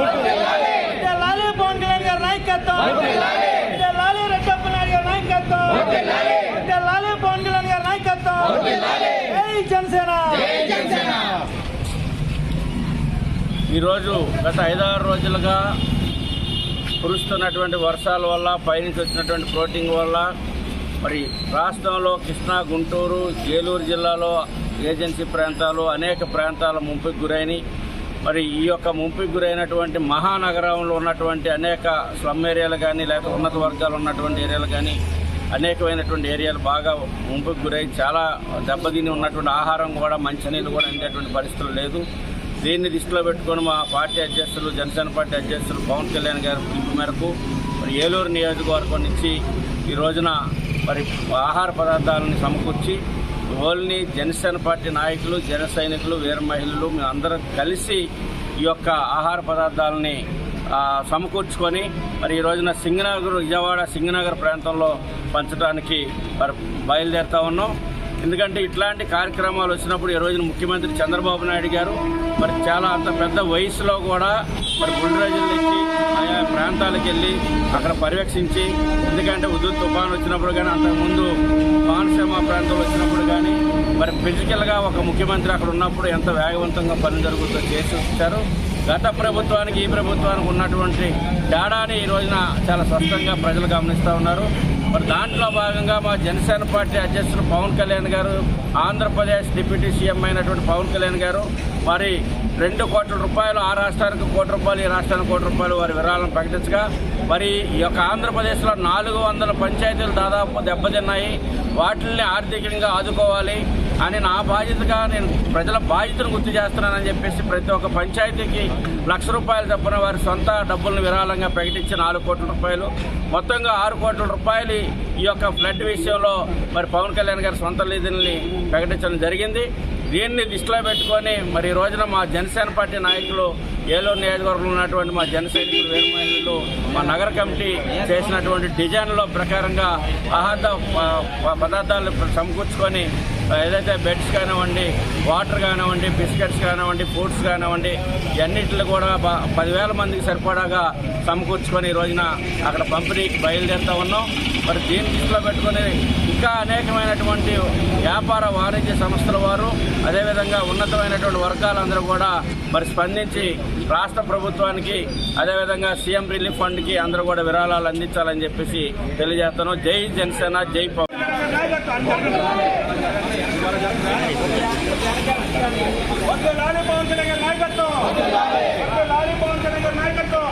గారి ఈరోజు గత ఐదారు రోజులుగా కురుస్తున్నటువంటి వర్షాల వల్ల పైనుంచి వచ్చినటువంటి ఫ్లోటింగ్ వల్ల మరి రాష్ట్రంలో కృష్ణా గుంటూరు ఏలూరు జిల్లాలో ఏజెన్సీ ప్రాంతాలు అనేక ప్రాంతాల ముంపుకు గురైనవి. మరి ఈ యొక్క ముంపుకు గురైనటువంటి మహానగరంలో ఉన్నటువంటి అనేక స్లమ్ ఏరియాలు కానీ లేకపోతే ఉన్నత వర్గాలు ఉన్నటువంటి ఏరియాలు కానీ అనేకమైనటువంటి ఏరియాలు బాగా ముంపుకు గురై చాలా దెబ్బతిని ఉన్నటువంటి ఆహారం కూడా మంచినీళ్ళు కూడా అందేటువంటి పరిస్థితులు లేదు. దీన్ని దృష్టిలో పెట్టుకొని మా పార్టీ అధ్యక్షులు జనసేన పార్టీ అధ్యక్షులు పవన్ కళ్యాణ్ గారి పిలుపు మేరకు మరి ఏలూరు నియోజకవర్గం నుంచి ఈ రోజున మరి ఆహార పదార్థాలను సమకూర్చి ఓన్లీ జనసేన పార్టీ నాయకులు జన సైనికులు వీర మహిళలు మేమందరం అందరం కలిసి ఈ యొక్క ఆహార పదార్థాలని సమకూర్చుకొని మరి ఈ రోజున సింగనగర్ విజయవాడ సింగనగర్ ప్రాంతంలో పంచడానికి మరి బయలుదేరుతా ఉన్నాం. ఎందుకంటే ఇట్లాంటి కార్యక్రమాలు వచ్చినప్పుడు ఈ రోజున ముఖ్యమంత్రి చంద్రబాబు నాయుడు గారు మరి చాలా అంత పెద్ద వయసులో కూడా మరి బుల్రాజులు ఎక్కి ఆయా ప్రాంతాలకు వెళ్ళి అక్కడ పర్యవేక్షించి ఎందుకంటే ఉదయం తుఫాన్ వచ్చినప్పుడు కానీ అంతకుముందు కోనసీమ ప్రాంతంలో వచ్చినప్పుడు కానీ మరి ఫిజికల్గా ఒక ముఖ్యమంత్రి అక్కడ ఉన్నప్పుడు ఎంత వేగవంతంగా పని జరుగుతుందో చేసి వచ్చారు. గత ప్రభుత్వానికి ఈ ప్రభుత్వానికి ఉన్నటువంటి తేడాని ఈ రోజున చాలా స్పష్టంగా ప్రజలు గమనిస్తూ ఉన్నారు. మరి దాంట్లో భాగంగా మా జనసేన పార్టీ అధ్యక్షులు పవన్ కళ్యాణ్ గారు ఆంధ్రప్రదేశ్ డిప్యూటీ సీఎం అయినటువంటి పవన్ కళ్యాణ్ గారు మరి రెండు కోట్ల రూపాయలు ఆ రాష్ట్రానికి కోటి రూపాయలు ఈ రాష్ట్రానికి కోటి రూపాయలు వారి విరాళం ప్రకటించగా మరి ఈ యొక్క ఆంధ్రప్రదేశ్లో నాలుగు వందల పంచాయతీలు దాదాపు దెబ్బతిన్నాయి. వాటిని ఆర్థికంగా ఆదుకోవాలి అని నా బాధ్యతగా నేను ప్రజల బాధ్యతను గుర్తు చేస్తున్నానని చెప్పేసి ప్రతి ఒక్క పంచాయతీకి లక్ష రూపాయలు తప్పున వారి సొంత డబ్బులను విరాళంగా ప్రకటించి నాలుగు కోట్ల రూపాయలు. మొత్తంగా ఆరు కోట్ల రూపాయలు ఈ యొక్క ఫ్లడ్ విషయంలో మరి పవన్ కళ్యాణ్ గారి సొంత నిధుల్ని ప్రకటించడం జరిగింది. దీన్ని దృష్టిలో పెట్టుకొని మరి ఈ రోజున మా జనసేన పార్టీ నాయకులు ఏలూరు నియోజకవర్గంలో ఉన్నటువంటి మా జనసైనికులు వేరుమైనలు మా నగర కమిటీ చేసినటువంటి డిజైన్ల ప్రకారంగా ఆహార ప- ప- పదార్థాలు సమకూర్చుకొని ఏదైతే బెడ్స్ కానివ్వండి వాటర్ కానివ్వండి బిస్కెట్స్ కానివ్వండి ఫుడ్స్ కానివ్వండి ఇవన్నిటిని కూడా పదివేల మందికి సరిపడాగా సమకూర్చుకొని ఈ రోజున అక్కడ పంపిణీకి బయలుదేరుతా ఉన్నాం. మరి దీన్ని దృష్టిలో పెట్టుకొని ఇంకా అనేకమైనటువంటి వ్యాపార వాణిజ్య సంస్థల వారు అదేవిధంగా ఉన్నతమైనటువంటి వర్గాలందరూ కూడా మరి స్పందించి రాష్ట్ర ప్రభుత్వానికి అదేవిధంగా సీఎం రిలీఫ్ ఫండ్కి అందరూ కూడా విరాళాలు అందించాలని చెప్పేసి తెలియజేస్తాను జై జనసేన జై పవన్. వద్దు లాలి పవన్ కళ్యాణ్ గారి నాయకత్వం వద్దు లాలి పవన్ కళ్యాణ్ గారి నాయకత్వం.